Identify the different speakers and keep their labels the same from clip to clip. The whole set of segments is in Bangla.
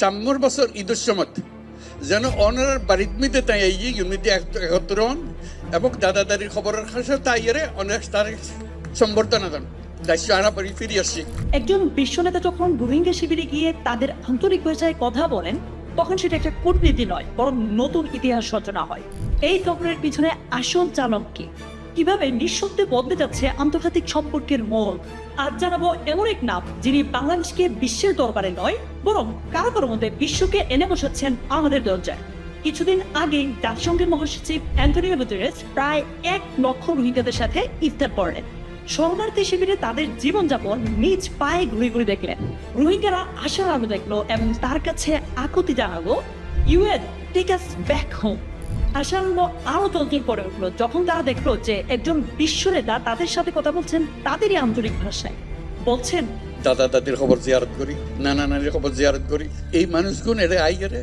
Speaker 1: সাম্যর বছর ঈদের সময় যেন অনার বাড়িত মিতে তাই এই ইউনিটি একত্র হন এবং দাদা দাদির খবরের কাছে তাই এরে অনেক তার সম্বর্ধনা দেন।
Speaker 2: একজন বিশ্বনেতা যখন রোহিঙ্গা শিবিরে গিয়ে তাদের আন্তরিক ভাষায় কথা বলেন, তখন সেটা একটা কূটনীতি নয়, বরং নতুন ইতিহাস রচনা হয়। এই সফরের পিছনে আসল চালক কি? কীভাবে নিঃশব্দে বদলে যাচ্ছে আন্তর্জাতিক সম্পর্কের মোড়? আজ জানাব এমন এক নাম, যিনি বাংলাদেশকে বিশ্বের দরবারে নয়, বরং কারও কারও মধ্যে বিশ্বকে এনে বসাচ্ছেন আমাদের দরজায়। কিছুদিন আগে জাতিসংঘের মহাসচিব অ্যান্টনিও গুতেরেস প্রায় এক লক্ষ রোহিঙ্গাদের সাথে ইফতার করেন শরণার্থী শিবিরে তাদের জীবনযাপন নিজ পায়ে ঘুরে ঘুরে দেখলেন। রোহিঙ্গারা আশার আলো দেখল এবং তার কাছে আকুতি জানালো, UN, take us back home. আশার আরও তন্ত্র করে উঠল। যখন তারা দেখল যে একজন বিশ্ব নেতা তাদের সাথে কথা বলছেন তাদেরই আন্তরিক ভাষায়। বলছেন
Speaker 1: দাদা দাদির খবর জিয়ারত করি নানা নানির খবর জিয়ারত করি। এই মানুষগুন এরে আই এরে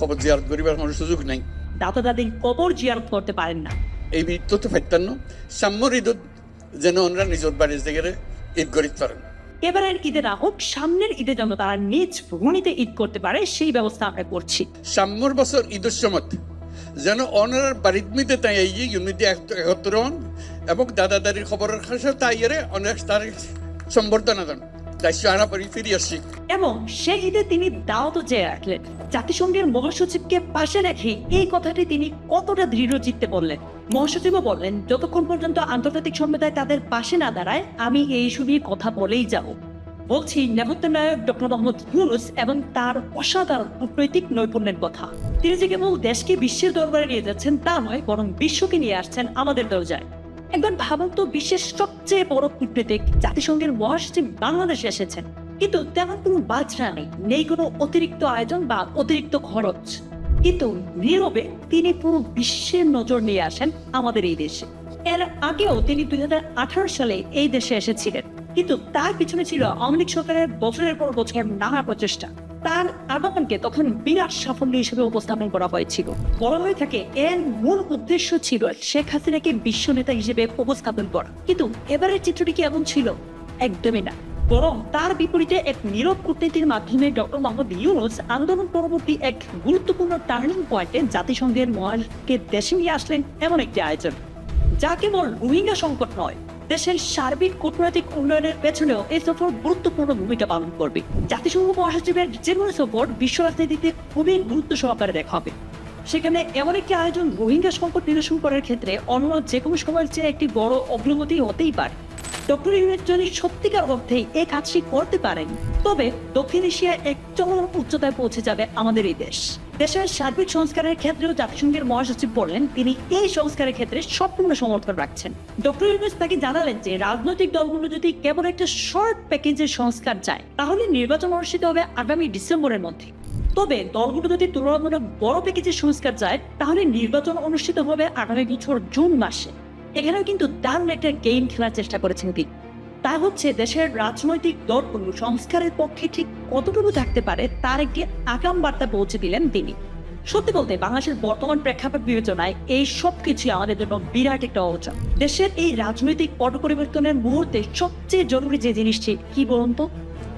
Speaker 1: খবর জিয়ারত করিবার কোনো সুযোগ নাই।
Speaker 2: দাদা দাদির কবর জিয়ারত করতে পারেন না।
Speaker 1: এই ঈদ তো ফাইতান্ন সাম্যর ঈদত যেন ওনারা নিজের বাড়ির জায়গায় ঈদ করিতে পারেন।
Speaker 2: এবারের ঈদে না হোক সামনের ঈদে যেন তারা নিজ ভূমিতে ঈদ করতে পারে সেই ব্যবস্থা আমরা করছি।
Speaker 1: সাম্যর বছর ঈদের সময় যেন অনার বাড়িত মিতে তাই এই ইউনিটি একত্র হন এবং দাদা দাদির খবরের কাছে তাই এরে অনেক তার সম্বর্ধনা দেন। দায়িত্ব আনা পরি ফিরে আসছি।
Speaker 2: এবং সেই ঈদে তিনি দাওয়াত চেয়ে রাখলেন জাতিসংঘের মহাসচিবকে পাশে রেখে এই কথাটি তিনি কতটা দৃঢ় চিত্তে বললেন। মহাসচিবও বললেন, যতক্ষণ পর্যন্ত আন্তর্জাতিক সম্প্রদায় তাদের পাশে না দাঁড়ায়, আমি এই ইস্যু নিয়ে কথা বলেই যাব। বলছি নেপথ্য নায়ক ডক্টর মোহাম্মদ ইউনুস এবং তার অসাধারণ কূটনৈতিক নৈপুণ্যের কথা। তিনি যে কেবল দেশকে বিশ্বের দরবারে নিয়ে যাচ্ছেন তা নয়, বরং বিশ্বকে নিয়ে আসছেন আমাদের দরজায়। একবার ভাবুন তো বিশ্বের সবচেয়ে বড় কূটনীতিক জাতিসংঘের মহাসচিব বাংলাদেশে এসেছেন। কিন্তু তেমন কোনো বাজরা নেই নেই কোনো অতিরিক্ত আয়োজন বা অতিরিক্ত খরচ। কিন্তু নীরবে তিনি পুরো বিশ্বের নজর নিয়ে আসেন আমাদের এই দেশে। এর আগেও তিনি দুই হাজার আঠারো সালে এই দেশে এসেছিলেন। কিন্তু তার পিছনে ছিল লীগ সরকারের বছরের পর বছর নানা প্রচেষ্টা। তার আগমনকে তখন বিরাট সাফল্য হিসেবে উপস্থাপন করা হয়েছিল। বলা হয়ে থাকে, এর মূল উদ্দেশ্য ছিল শেখ হাসিনাকে বিশ্ব নেতা হিসেবে উপস্থাপন করা। কিন্তু এবারের চিত্রটি কি এমন ছিল? একদমই না। বরং তার বিপরীতে এক নীরব কূটনীতির মাধ্যমে ডক্টর মোহাম্মদ ইউনুস আন্দোলন পরবর্তী এক গুরুত্বপূর্ণ টার্নিং পয়েন্টে জাতিসংঘের মহাকে দেশে নিয়ে আসলেন এমন একটি আয়োজন। যা কেবল রোহিঙ্গা সংকট নয় দেশের সার্বিক কূটনৈতিক উন্নয়নের পেছনেও এই সফর গুরুত্বপূর্ণ ভূমিকা পালন করবে। জাতিসংঘ মহাসচিবের যে কোনো সফর বিশ্ব রাজনীতিতে খুবই গুরুত্ব সহকারে দেখা হবে। সেখানে এমন একটি আয়োজন রোহিঙ্গা সংকট নিরসন করার ক্ষেত্রে অন্য যে কোনো সময়ের চেয়ে একটি বড় অগ্রগতি হতেই পারে। ডক্টর ইউনিট যদি সত্যিকার অর্থেই এই কাজটি করতে পারেন, তবে দক্ষিণ এশিয়ায় এক চরম উচ্চতায় পৌঁছে যাবে আমাদের এই দেশ। দেশের সার্বিক সংস্কারের ক্ষেত্রেও জাতিসংঘের মহাসচিব বললেন, তিনি এই সংস্কারের ক্ষেত্রে সম্পূর্ণ সমর্থন রাখছেন। ডক্টর ইউনুস তাকে জানালেন যে, রাজনৈতিক দলগুলো যদি কেবল একটা শর্ট প্যাকেজের সংস্কার চায়, তাহলে নির্বাচন অনুষ্ঠিত হবে আগামী ডিসেম্বরের মধ্যে। তবে দলগুলো যদি তুলনামূলক বড় প্যাকেজের সংস্কার চায়, তাহলে নির্বাচন অনুষ্ঠিত হবে আগামী বছর জুন মাসে। এখানেও কিন্তু দারুণ একটা গেম খেলার চেষ্টা করেছেন তিনি। তা হচ্ছে দেশের রাজনৈতিক দলগুলো সংস্কারের পক্ষে ঠিক কতটুকু থাকতে পারে তার একটি আগাম বার্তা পৌঁছে দিলেন তিনি। সত্যি বলতে বাংলাদেশের বর্তমান প্রেক্ষাপট বিবেচনায় এই সব কিছু আমাদের জন্য বিরাট একটা অর্জন দেশের এই রাজনৈতিক পট পরিবর্তনের মুহূর্তে সবচেয়ে জরুরি যে জিনিসটি, কি বলুন তো?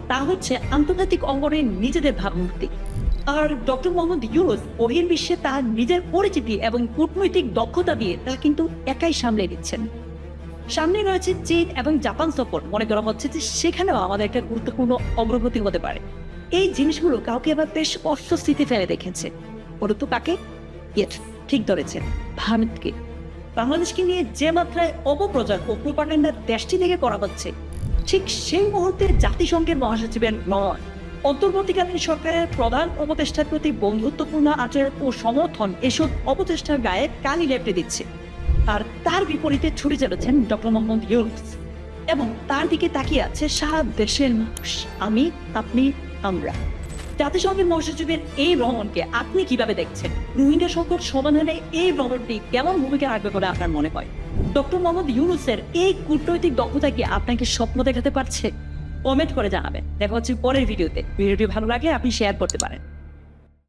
Speaker 2: তা হচ্ছে আন্তর্জাতিক অঙ্গনে নিজেদের ভাবমূর্তি। আর ডক্টর মোহাম্মদ ইউনুস বহির্বিশ্বে তার নিজের পরিচিতি এবং কূটনৈতিক দক্ষতা দিয়ে তা কিন্তু একাই সামলে নিচ্ছেন। সামনে রয়েছে চীন এবং জাপান সফর। মনে করা হচ্ছে যে সেখানেও আমাদের একটা গুরুত্বপূর্ণ অগ্রগতি হতে পারে। এই জিনিসগুলো কাউকে আবার বেশ অস্বস্তিতে ফেলে রেখেছে। ওরা তো কাকে ঠিক ধরেছেন, ভারতকে। বাংলাদেশকে নিয়ে যে মাত্রায় অপপ্রচার ও প্রোপাগান্ডা দেশটি থেকে করা হচ্ছে, ঠিক সেই মুহূর্তে জাতিসংঘের মহাসচিবের নয়। অন্তর্বর্তীকালীন সরকারের প্রধান উপদেষ্টার প্রতি বন্ধুত্বপূর্ণ আচরণ ও সমর্থন এসব অপচেষ্টার গায়ে কালি লেপটে দিচ্ছে। আর তার বিপরীতে ছুটে চলেছেন ডক্টর মোহাম্মদ ইউনুস। এবং তার দিকে তাকিয়ে আছে সারা দেশের মানুষ। আমি, আপনি, আমরা। জাতিসংঘের মহাসচিবের এই ভ্রমণকে আপনি কীভাবে দেখছেন? রোহিঙ্গা সংকট সমাধানে এই ভ্রমণটি কেমন ভূমিকা রাখবে বলে আপনার মনে হয়? ডক্টর মোহাম্মদ ইউনুসের এই কূটনৈতিক দক্ষতা কি আপনাকে স্বপ্ন দেখাতে পারছে? কমেন্ট করে জানাবেন। দেখা হচ্ছে পরের ভিডিওতে। ভিডিওটি ভালো লাগে আপনি শেয়ার করতে পারেন।